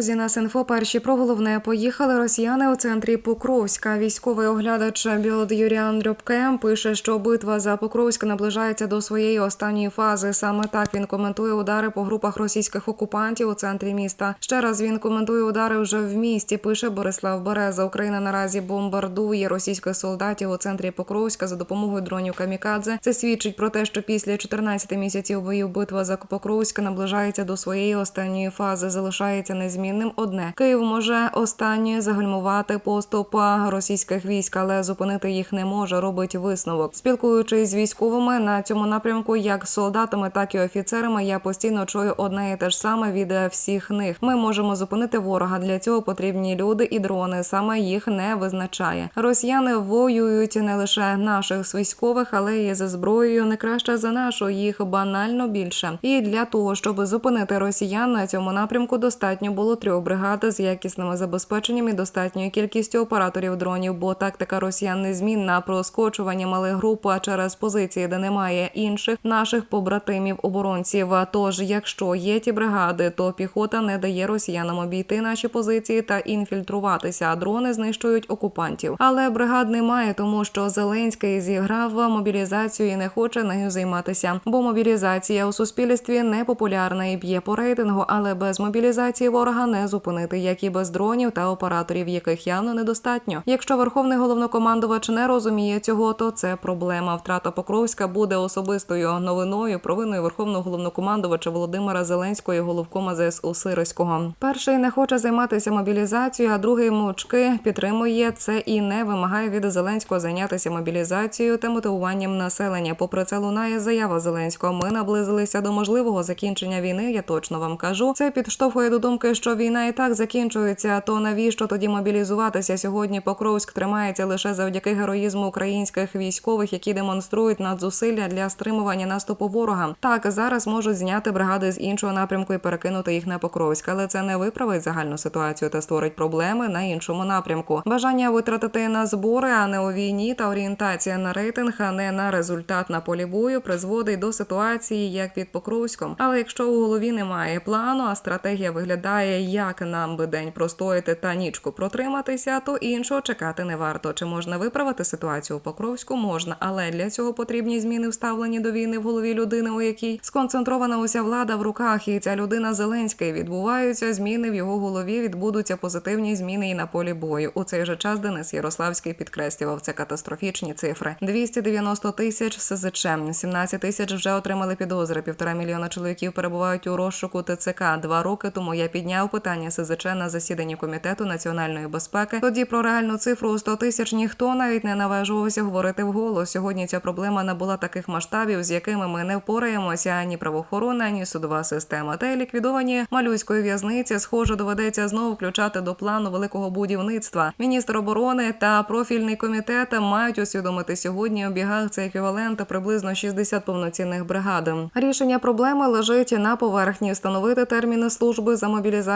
Друзі, на Синфо перші про головне поїхали росіяни у центрі Покровська. Військовий оглядач Білод Юріан Рьобке пише, що битва за Покровськ наближається до своєї останньої фази. Саме так він коментує удари по групах російських окупантів у центрі міста. Ще раз він коментує удари вже в місті. Пише Борислав Береза. Україна наразі бомбардує російських солдатів у центрі Покровська за допомогою дронів Камікадзе. Це свідчить про те, що після 14 місяців боїв битва за Покровськ наближається до своєї останньої фази. Залишається незмінним одне. Київ може останнє загальмувати поступ російських військ, але зупинити їх не може. Робить висновок. Спілкуючись з військовими на цьому напрямку, як солдатами, так і офіцерами, я постійно чую одне і те ж саме від всіх них. Ми можемо зупинити ворога. Для цього потрібні люди і дрони. Саме їх не визначає. Росіяни воюють не лише наших військових, але й за зброєю не краще за нашу. Їх банально більше. І для того, щоб зупинити росіян на цьому напрямку, достатньо було трьох бригад з якісними забезпеченням і достатньою кількістю операторів дронів. Бо тактика росіян незмінна проскочування малих груп через позиції, де немає інших наших побратимів оборонців. Тож, якщо є ті бригади, то піхота не дає росіянам обійти наші позиції та інфільтруватися. А дрони знищують окупантів. Але бригад немає, тому що Зеленський зіграв мобілізацію і не хоче нею займатися. Бо мобілізація у суспільстві не популярна і б'є по рейтингу, але без мобілізації ворога не зупинити, як і без дронів та операторів, яких явно недостатньо. Якщо верховний головнокомандувач не розуміє цього, то це проблема. Втрата Покровська буде особистою новиною провиною верховного головнокомандувача Володимира Зеленського і головкома ЗСУ Сироського. Перший не хоче займатися мобілізацією, а другий мовчки підтримує це і не вимагає від Зеленського зайнятися мобілізацією та мотивуванням населення. Попри це лунає заява Зеленського. Ми наблизилися до можливого закінчення війни. Я точно вам кажу. Це підштовхує до думки, що війна і так закінчується. То навіщо тоді мобілізуватися? Сьогодні Покровськ тримається лише завдяки героїзму українських військових, які демонструють надзусилля для стримування наступу ворога. Так зараз можуть зняти бригади з іншого напрямку і перекинути їх на Покровськ, але це не виправить загальну ситуацію та створить проблеми на іншому напрямку. Бажання витратити на збори, а не у війні та орієнтація на рейтинг, а не на результат на полі бою, призводить до ситуації, як під Покровськом. Але якщо у голові немає плану, а стратегія виглядає, як нам би день простояти та нічку протриматися, то іншого чекати не варто. Чи можна виправити ситуацію у Покровську? Можна, але для цього потрібні зміни в ставленні до війни в голові людини, у якій сконцентрована уся влада в руках, і ця людина Зеленський. Відбуваються зміни в його голові. Відбудуться позитивні зміни і на полі бою. У цей же час Денис Ярославський підкреслював це катастрофічні цифри: 290 тисяч СЗЧ, 17 тисяч вже отримали підозри. Півтора мільйона чоловіків перебувають у розшуку ТЦК. Два роки тому я підняв питання СЗЧ на засіданні комітету національної безпеки. Тоді про реальну цифру у 100 тисяч ніхто навіть не наважувався говорити вголос. Сьогодні ця проблема набула таких масштабів, з якими ми не впораємося ані правоохорона, ані судова система. Та й ліквідовані малюської в'язниці, схоже, доведеться знову включати до плану великого будівництва. Міністр оборони та профільний комітет мають усвідомити сьогодні. У бігах це еквівалент приблизно 60 повноцінних бригад. Рішення проблеми лежить на поверхні. Встановити терміни служби за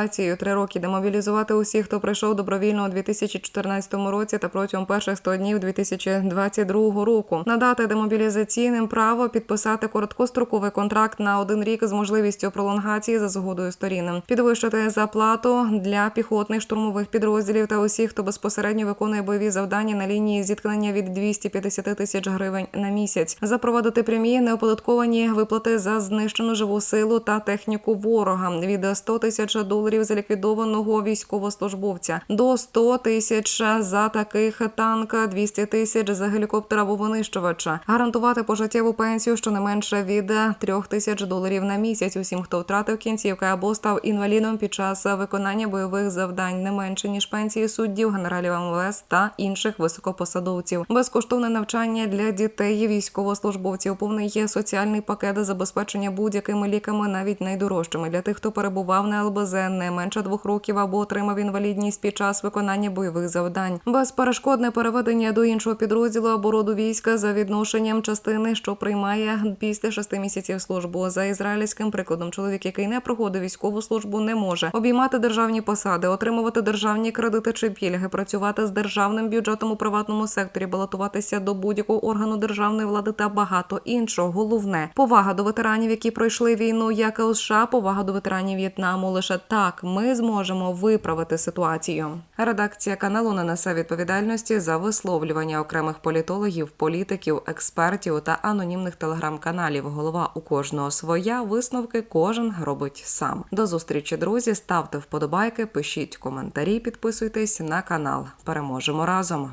мобілізацією. Три роки демобілізувати усіх, хто прийшов добровільно у 2014 році та протягом перших 100 днів 2022 року. Надати демобілізаційним право підписати короткостроковий контракт на один рік з можливістю пролонгації за згодою сторін. Підвищити заплату для піхотних штурмових підрозділів та усіх, хто безпосередньо виконує бойові завдання на лінії зіткнення від 250 тисяч гривень на місяць. Запровадити прямі неоподатковані виплати за знищену живу силу та техніку ворога від 100 тисяч доларів за ліквідованого військовослужбовця до 100 тисяч за таких танк, 200 тисяч за гелікоптера або винищувача. Гарантувати пожиттєву пенсію щонайменше від 3 тисяч доларів на місяць усім, хто втратив кінцівки або став інвалідом під час виконання бойових завдань, не менше ніж пенсії суддів, генералів МВС та інших високопосадовців. Безкоштовне навчання для дітей, військовослужбовців, повний є соціальний пакет забезпечення будь-якими ліками, навіть найдорожчими для тих, хто перебував на ЛБЗ не менше двох років або отримав інвалідність під час виконання бойових завдань. Безперешкодне переведення до іншого підрозділу або роду війська за відношенням частини, що приймає після шести місяців службу. За ізраїльським прикладом, чоловік, який не проходив військову службу, не може обіймати державні посади, отримувати державні кредити чи пільги, працювати з державним бюджетом у приватному секторі, балотуватися до будь-якого органу державної влади та багато іншого. Головне повага до ветеранів, які пройшли війну, як і у США, повага до ветеранів В'єтнаму. Лише так Так, ми зможемо виправити ситуацію. Редакція каналу не несе відповідальності за висловлювання окремих політологів, політиків, експертів та анонімних телеграм-каналів. Голова у кожного своя. Висновки кожен робить сам. До зустрічі, друзі. Ставте вподобайки, пишіть коментарі, підписуйтесь на канал. Переможемо разом.